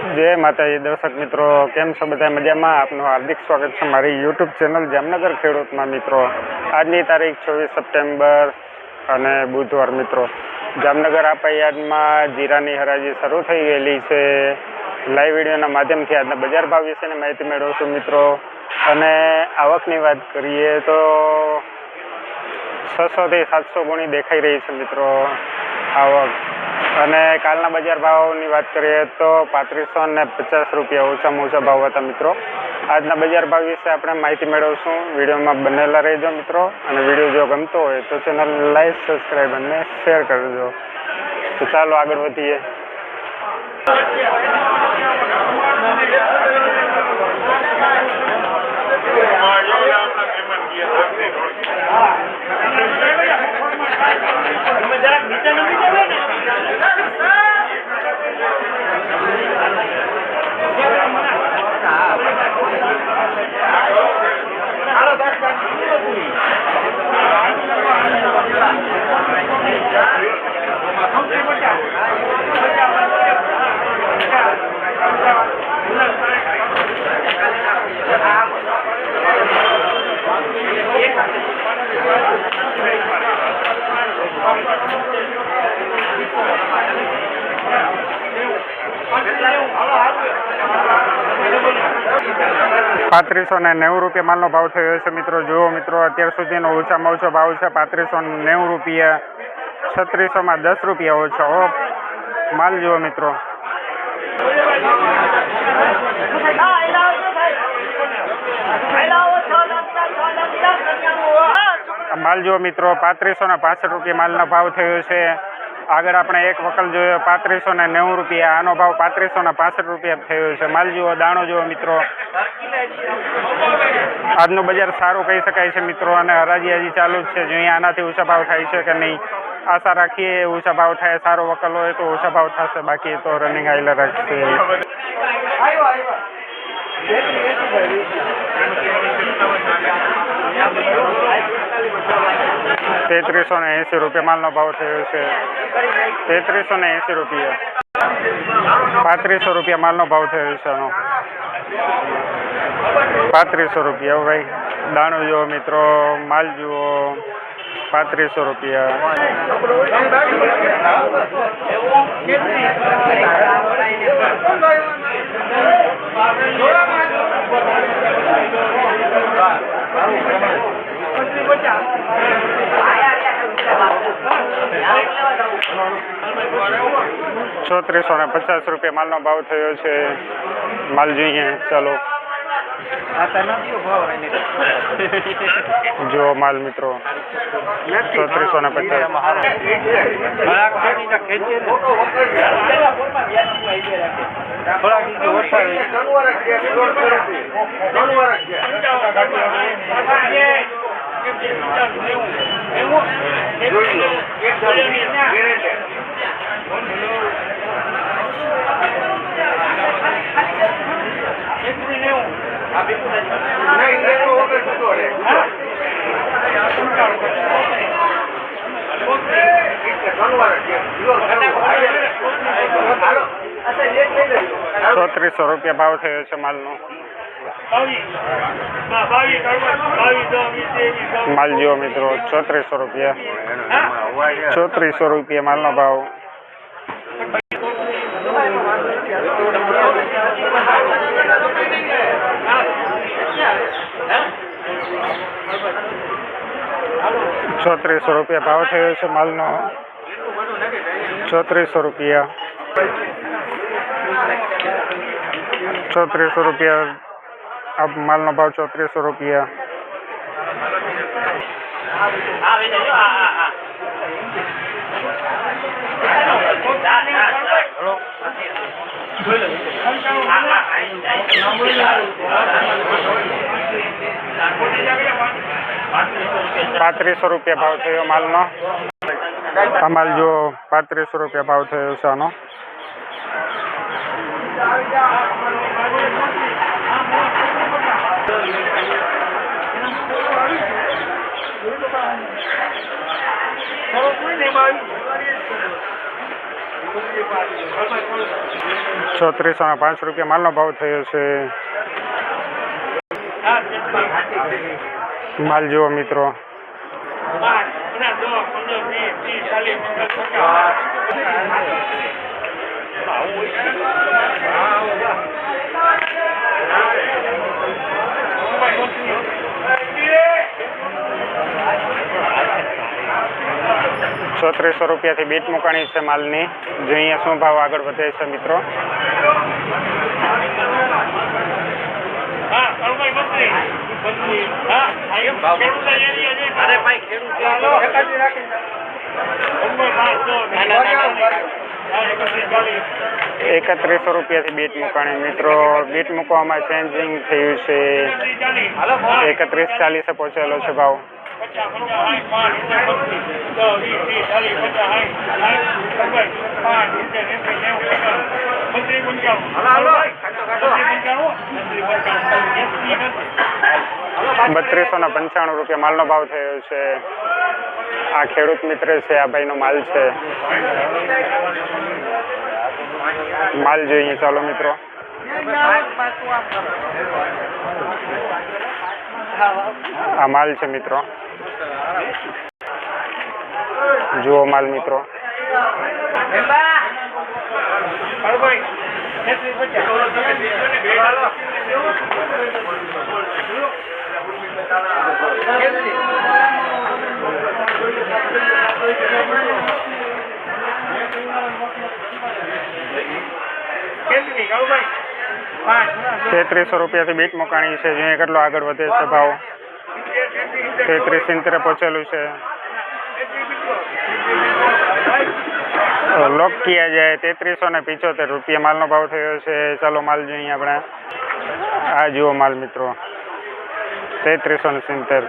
જય માતાજી, દર્શક મિત્રો, કેમ છો? બધા મજામાં? આપનું હાર્દિક સ્વાગત છે મારી યુટ્યુબ ચેનલ જામનગર ખેડૂતમાં, મિત્રો. આજની તારીખ ચોવીસ સપ્ટેમ્બર અને બુધવાર, મિત્રો. જામનગર આપા યાર્ડમાં જીરાની હરાજી શરૂ થઈ ગયેલી છે. લાઈવ વિડીયોના માધ્યમથી આજના બજાર ભાવ વિશેની માહિતી મેળવશું, મિત્રો. અને આવકની વાત કરીએ તો છસોથી સાતસો ગુણી દેખાઈ રહી છે, મિત્રો, આવક. અને કાલના બજાર ભાવની વાત કરીએ તો પાંત્રીસો ને પચાસ રૂપિયા ઓછામાં ઓછા ભાવ હતા મિત્રો. આજના બજાર ભાવ વિશે આપણે માહિતી મેળવશું. વિડીયોમાં બનેલા રહેજો મિત્રો. અને વીડિયો જો ગમતો હોય તો ચેનલ લાઈક, સબસ્ક્રાઈબ અને શેર કરજો. તો ચાલો આગળ વધીએ. પાંત્રીસો ને નેવું રૂપિયા માલનો ભાવ થયો છે મિત્રો. જુઓ મિત્રો, અત્યાર સુધીનો ઓછામાં ઓછો ભાવ છે પાંત્રીસો નેવું રૂપિયા. છત્રીસોમાં દસ રૂપિયા ઓછો. ઓ માલ જુઓ મિત્રો. માલ જુઓ મિત્રો પાંત્રીસો ને પાસઠ રૂપિયા માલનો ભાવ થયો છે. આગળ આપણે એક વકલ જોયો, પાંત્રીસો ને નેવું રૂપિયા. આનો ભાવ પાંત્રીસો ને પાસઠ રૂપિયા થયો છે. માલ જુઓ, દાણો જુઓ, મિત્રો. આજનું બજાર સારું કહી શકાય છે, મિત્રો, અને હરાજી હજી ચાલુ જ છે. જોઈએ આનાથી ઊંચા ભાવ થાય છે કે નહીં, આશા રાખીએ ઊંચા ભાવ થાય, સારો વકલ હોય તો ઊંચા ભાવ થશે. બાકી તો રનિંગ આઈલર રાખશે તેત્રીસો ને એંસી રૂપિયા માલનો ભાવ થયો છે. તેત્રીસો ને એંસી રૂપિયા. પાંત્રીસો રૂપિયા માલનો ભાવ થયો છે આનો. પાંત્રીસો રૂપિયા ભાઈ. દાણું જુઓ મિત્રો, માલ જુઓ. પાંત્રીસો રૂપિયા. ચોત્રીસો ને પચાસ રૂપિયા માલનો ભાવ થયો છે. માલ જોઈએ ચાલો. જો માલ મિત્રો. ચોત્રીસો ને પચાસ. ચોત્રીસો રૂપિયા ભાવ થયો છે માલનો. માલ જુઓ મિત્રો ચોત્રીસો રૂપિયા ચોત્રીસો રૂપિયા માલનો ભાવ ચોત્રીસો રૂપિયા ભાવ થયો છે માલનો ચોત્રીસો રૂપિયા ચોત્રીસો રૂપિયા આ માલનો ભાવ ચોત્રીસો રૂપિયા પાંત્રીસો રૂપિયા ભાવ થયો માલનો આ માલ જો પાંત્રીસો રૂપિયા ભાવ થયો છે આનો ચોત્રીસો ને પાંચ રૂપિયા માલનો ભાવ થયો છે. માલ જુઓ મિત્રો. ચોત્રીસો રૂપિયાથી બીટ મુકાણી છે માલની. જોઈએ શું ભાવ આગળ વધે છે મિત્રો? અરે ભાઈ ખેડૂત એકત્રીસો રૂપિયાથી બીટ મુકાણી. મિત્રો બીટ મૂકવામાં ચેન્જિંગ થયું છે. એકત્રીસ ચાલીસે પહોંચેલો છે ભાવ. બત્રીસો ને પંચાણું રૂપિયા માલનો ભાવ થયો છે. આ ખેડૂત મિત્ર છે, આ ભાઈનો માલ છે. માલ જોઈએ, ચાલો મિત્રો. આ માલ છે મિત્રો. જુઓ માલ મિત્રો. તેત્રીસો રૂપિયાથી બીટ મુકાણી છે. જે કેટલો આગળ વધે છે ભાવ? તેત્રીસ સિત્તેરે પહોંચેલું છે. લોક કિયા જાય, તેત્રીસો ને પિચોતેર રૂપિયા માલનો ભાવ થયો છે. ચાલો માલ જોઈએ આપણે. આ જુઓ માલ મિત્રો. તેત્રીસો ને સિત્તેર.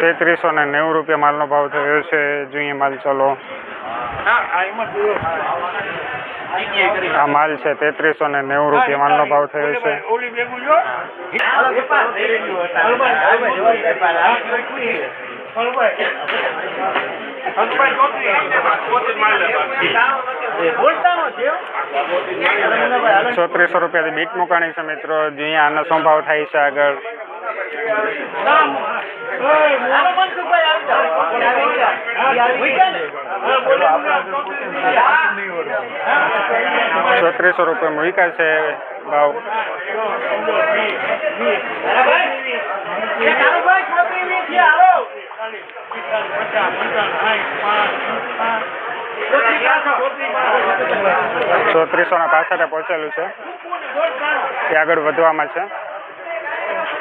તેત્રીસો ને નેવું રૂપિયા માલનો ભાવ થયો છે. જોઈએ માલ, ચાલો. આ માલ છે તેત્રીસો ને નેવું રૂપિયા માલનો ભાવ થયો છે. જો. ચોત્રીસો રૂપિયાથી બીટ મુકાણી છે મિત્રો. જોઈએ આનો શું ભાવ થાય છે આગળ? ચોત્રીસો રૂપિયા વિકાય છે ભાવ. ચોત્રીસો ના પાછળ પહોંચેલું છે. એ આગળ વધવામાં છે.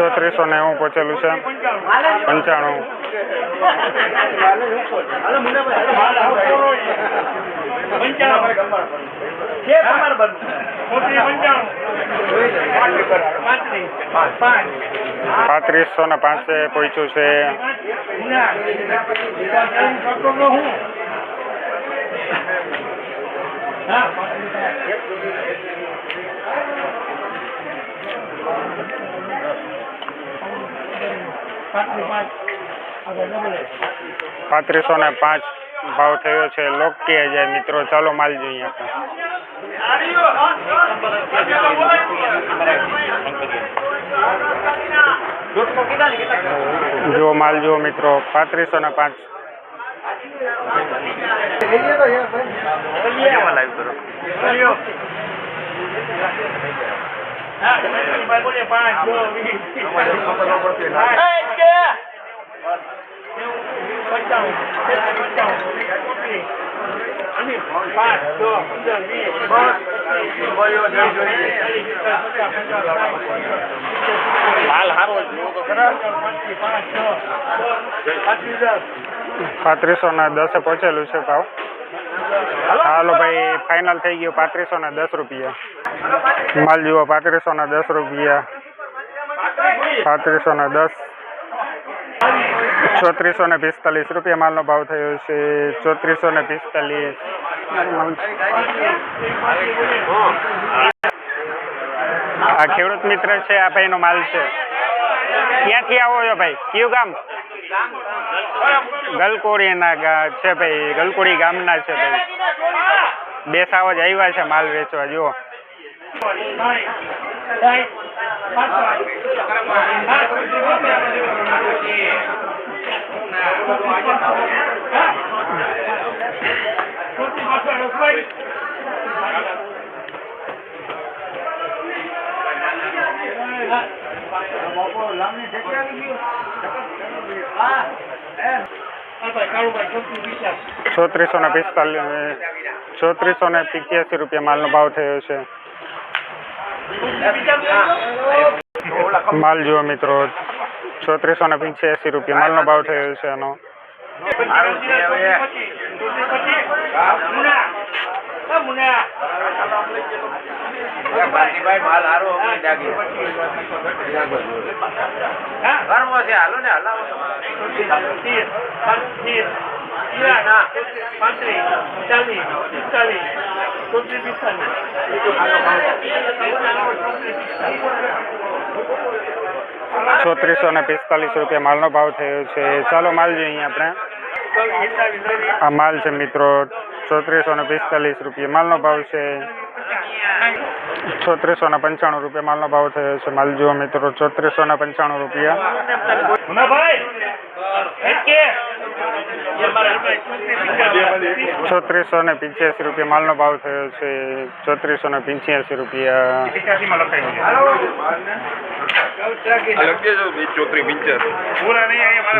ચોત્રીસો નેવું પહોંચેલું છે. પંચાણું. પાંત્રીસો ને પાંચે પહોંચ્યું છે. પાંત્રીસો ને પાંચ ભાવ થયો છે. લોક કે જાય મિત્રો, ચાલો માલ જોઈએ જો માલ, જુઓ મિત્રો. પાંત્રીસો ને પાંચ. હાલ પાંત્રીસો ને દસે પહોંચેલું છે ભાવ. હાલો ભાઈ ફાઇનલ થઈ ગયું પાંત્રીસો ને દસ રૂપિયા. માલ જુઓ, પાંત્રીસો ને દસ રૂપિયા. પાંત્રીસો ને દસ. ચોત્રીસો ને પિસ્તાલીસ રૂપિયા માલનો ભાવ થયો છે. ચોત્રીસો ને પિસ્તાલીસ. આ ખેડૂત મિત્ર છે, આ ભાઈનો માલ છે. ક્યાંથી આવો છો ભાઈ? કયું ગામ? ગલકોડીના છે ભાઈ ગલકોડી ગામના છે ભાઈ. સાવજ આવ્યા છે માલ વેચવા જુઓ. ચોત્રીસો ને પિસ્તાલીસ ચોત્રીસો ને પિત્યાસી રૂપિયા માલનો ભાવ થયો છે. માલ જુઓ મિત્રો ચોત્રીસો ને પંચ્યાસી રૂપિયા માલનો ભાવ થયો છે એનો. ભાઈ માલ હારો ને ના ચોત્રીસો પિસ્તાલીસ રૂપિયા માલનો ભાવ થયો છે. ચાલો માલ જોઈએ આપણે. આ માલ છે મિત્રો ચોત્રીસો ને પિસ્તાલીસ રૂપિયા માલનો ભાવ છે. ચોત્રીસો ને પંચાણું રૂપિયા માલનો ભાવ થયો છે. માલ જુઓ મિત્રો ચોત્રીસો ને પંચાણું રૂપિયા. ચોત્રીસો ને પિંચ્યાસી રૂપિયા માલનો ભાવ થયો છે. ચોત્રીસો ને પિંચ્યાસી રૂપિયા.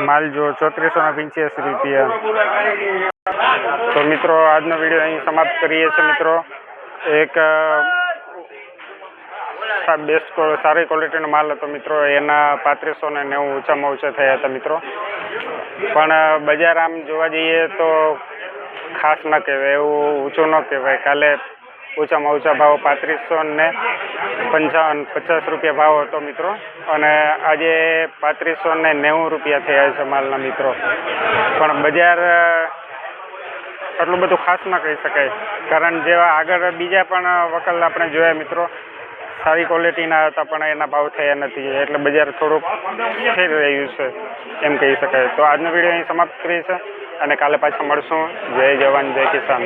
માલ જો ચોત્રીસો ને પંચ્યાસી રૂપિયા. તો મિત્રો આજનો વીડિયો અહીં સમાપ્ત કરીએ છીએ મિત્રો. એક બેસ્ટ સારી ક્વોલિટીનો માલ હતો મિત્રો. એના પાંત્રીસો ને નેવું ઓછામાં ઓછા થયા હતા મિત્રો. પણ બજાર આમ જોવા જઈએ તો ખાસ ન કહેવાય એવું ઊંચું ન કહેવાય. કાલે ઓછામાં ઓછા ભાવ પાંત્રીસો ને પંચાવન પચાસ રૂપિયા ભાવ હતો મિત્રો. અને આજે પાંત્રીસો ને નેવું રૂપિયા થયા છે માલના મિત્રો. પણ બજાર આટલું બધું ખાસ ન કહી શકાય. કારણ જેવા આગળ બીજા પણ વકલ આપણે જોયા મિત્રો. સારી ક્વોલિટીના હતા, પણ એના ભાવ થયા નથી. એટલે બજાર થોડુંક થઈ રહ્યું છે, એમ કહી શકાય. તો આજનો વીડિયો અહીં સમાપ્ત કરીએ છે અને કાલે પાછા મળશું. જય જવાન, જય કિસાન.